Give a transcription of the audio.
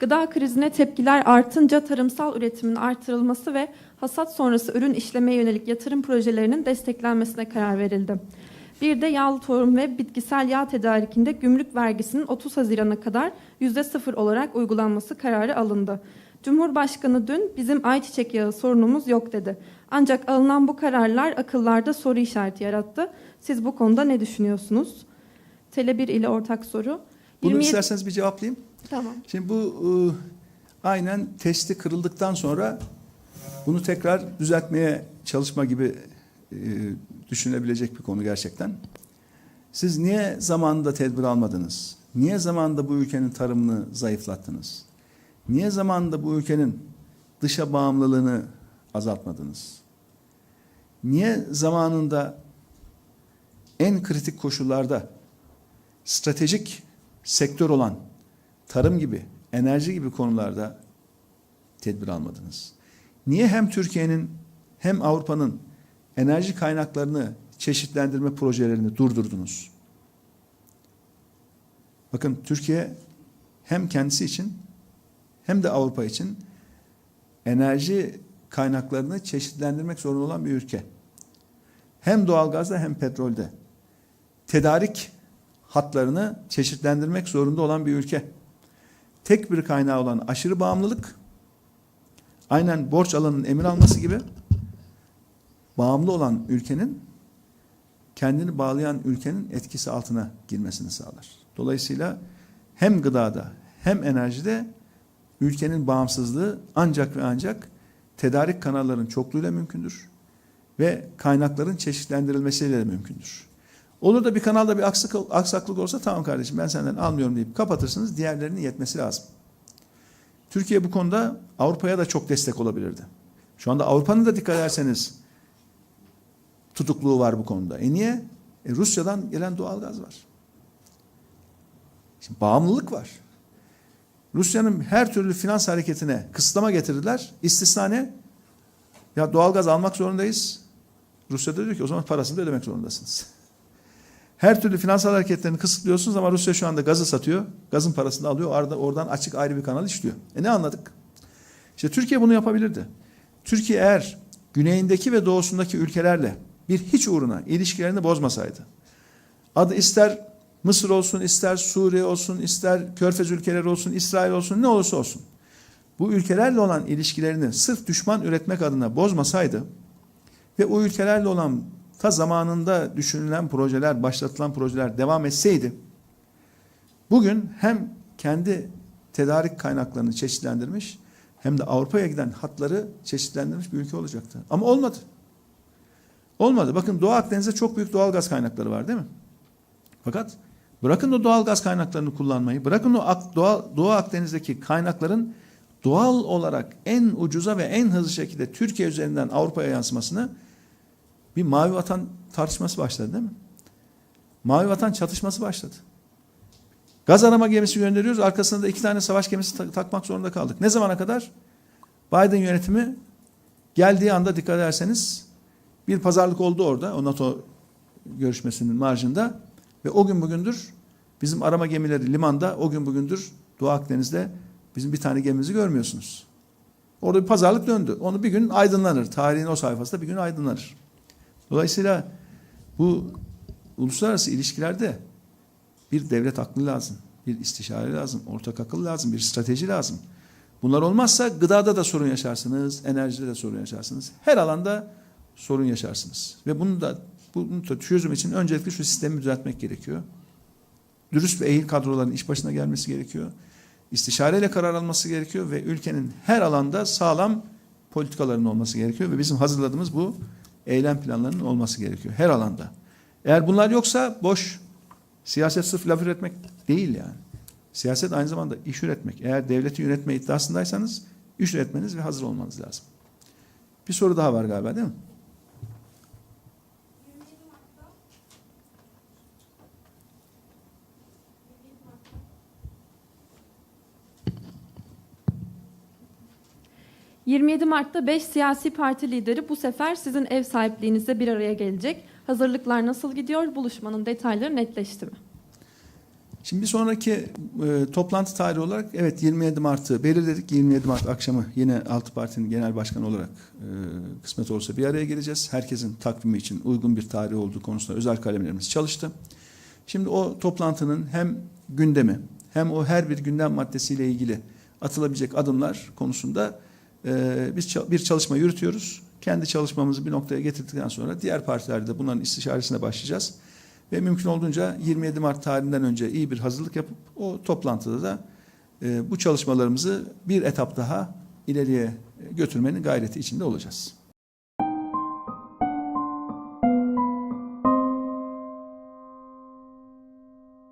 Gıda krizine tepkiler artınca tarımsal üretimin artırılması ve hasat sonrası ürün işlemeye yönelik yatırım projelerinin desteklenmesine karar verildi. Bir de yağlı tohum ve bitkisel yağ tedarikinde gümrük vergisinin 30 Haziran'a kadar %0 olarak uygulanması kararı alındı. Cumhurbaşkanı dün bizim ayçiçek yağı sorunumuz yok dedi. Ancak alınan bu kararlar akıllarda soru işareti yarattı. Siz bu konuda ne düşünüyorsunuz? Tele1 ile ortak soru. Bunu 27 isterseniz bir cevaplayayım. Tamam. Şimdi bu e, aynen testi kırıldıktan sonra bunu tekrar düzeltmeye çalışma gibi e, düşünebilecek bir konu gerçekten. Siz niye zamanında tedbir almadınız? Niye zamanında bu ülkenin tarımını zayıflattınız? Niye zamanında bu ülkenin dışa bağımlılığını azaltmadınız? Niye zamanında en kritik koşullarda stratejik sektör olan tarım gibi, enerji gibi konularda tedbir almadınız? Niye hem Türkiye'nin hem Avrupa'nın enerji kaynaklarını çeşitlendirme projelerini durdurdunuz? Bakın Türkiye hem kendisi için hem de Avrupa için enerji kaynaklarını çeşitlendirmek zorunda olan bir ülke. Hem doğalgazda hem petrolde. Tedarik hatlarını çeşitlendirmek zorunda olan bir ülke. Tek bir kaynağı olan aşırı bağımlılık, aynen borç alanın emir alması gibi bağımlı olan ülkenin kendini bağlayan ülkenin etkisi altına girmesini sağlar. Dolayısıyla hem gıdada hem enerjide ülkenin bağımsızlığı ancak ve ancak tedarik kanallarının çokluğuyla mümkündür ve kaynakların çeşitlendirilmesiyle de mümkündür. Olur da bir kanalda bir aksık, aksaklık olsa tamam kardeşim ben senden almıyorum deyip kapatırsınız diğerlerinin yetmesi lazım. Türkiye bu konuda Avrupa'ya da çok destek olabilirdi. Şu anda Avrupa'nın da dikkat ederseniz tutukluğu var bu konuda. E niye? E Rusya'dan gelen doğal gaz var. Şimdi bağımlılık var. Rusya'nın her türlü finans hareketine kısıtlama getirdiler. İstisna ne? Ya doğalgaz almak zorundayız. Rusya da diyor ki o zaman parasını da ödemek zorundasınız. Her türlü finansal hareketlerini kısıtlıyorsunuz ama Rusya şu anda gazı satıyor. Gazın parasını alıyor. Orada, oradan açık ayrı bir kanal işliyor. E ne anladık? İşte Türkiye bunu yapabilirdi. Türkiye eğer güneyindeki ve doğusundaki ülkelerle bir hiç uğruna ilişkilerini bozmasaydı. Adı ister Mısır olsun, ister Suriye olsun, ister Körfez ülkeleri olsun, İsrail olsun, ne olursa olsun. Bu ülkelerle olan ilişkilerini sırf düşman üretmek adına bozmasaydı ve o ülkelerle olan ta zamanında düşünülen projeler, başlatılan projeler devam etseydi, bugün hem kendi tedarik kaynaklarını çeşitlendirmiş, hem de Avrupa'ya giden hatları çeşitlendirmiş bir ülke olacaktı. Ama olmadı. Olmadı. Bakın Doğu Akdeniz'de çok büyük doğal gaz kaynakları var değil mi? Fakat bırakın o doğal gaz kaynaklarını kullanmayı, bırakın o Doğu, Doğu Akdeniz'deki kaynakların doğal olarak en ucuza ve en hızlı şekilde Türkiye üzerinden Avrupa'ya yansımasını bir mavi vatan tartışması başladı değil mi? Mavi vatan çatışması başladı. Gaz arama gemisi gönderiyoruz. Arkasında da iki tane savaş gemisi ta- takmak zorunda kaldık. Ne zamana kadar? Biden yönetimi geldiği anda dikkat ederseniz bir pazarlık oldu orada. O NATO görüşmesinin marjında. Ve o gün bugündür bizim arama gemileri limanda o gün bugündür Doğu Akdeniz'de bizim bir tane gemimizi görmüyorsunuz. Orada bir pazarlık döndü. Onu bir gün aydınlanır. Tarihin o sayfasında bir gün aydınlanır. Dolayısıyla bu uluslararası ilişkilerde bir devlet aklı lazım, bir istişare lazım, ortak akıl lazım, bir strateji lazım. Bunlar olmazsa gıdada da sorun yaşarsınız, enerjide de sorun yaşarsınız. Her alanda sorun yaşarsınız. Ve bunu da bunu da çözüm için öncelikle şu sistemi düzeltmek gerekiyor. Dürüst ve ehil kadroların iş başına gelmesi gerekiyor. İstişareyle karar alması gerekiyor ve ülkenin her alanda sağlam politikaların olması gerekiyor ve bizim hazırladığımız bu eylem planlarının olması gerekiyor her alanda. Eğer bunlar yoksa boş siyaset sırf laf üretmek değil yani. Siyaset aynı zamanda iş üretmek. Eğer devleti yönetme iddiasındaysanız iş üretmeniz ve hazır olmanız lazım. Bir soru daha var galiba değil mi? ...27 Mart'ta 5 siyasi parti lideri bu sefer sizin ev sahipliğinizde bir araya gelecek. Hazırlıklar nasıl gidiyor? Buluşmanın detayları netleşti mi? Şimdi bir sonraki e, toplantı tarihi olarak evet 27 Mart'ı belirledik. 27 Mart akşamı yine altı partinin genel başkanı olarak e, kısmet olursa bir araya geleceğiz. Herkesin takvimi için uygun bir tarih olduğu konusunda özel kalemlerimiz çalıştı. Şimdi o toplantının hem gündemi hem o her bir gündem maddesiyle ilgili atılabilecek adımlar konusunda biz ça- bir çalışma yürütüyoruz. Kendi çalışmamızı bir noktaya getirdikten sonra diğer partilerde de bunların istişaresine başlayacağız. Ve mümkün olduğunca 27 Mart tarihinden önce iyi bir hazırlık yapıp o toplantıda da e, bu çalışmalarımızı bir etap daha ileriye götürmenin gayreti içinde olacağız.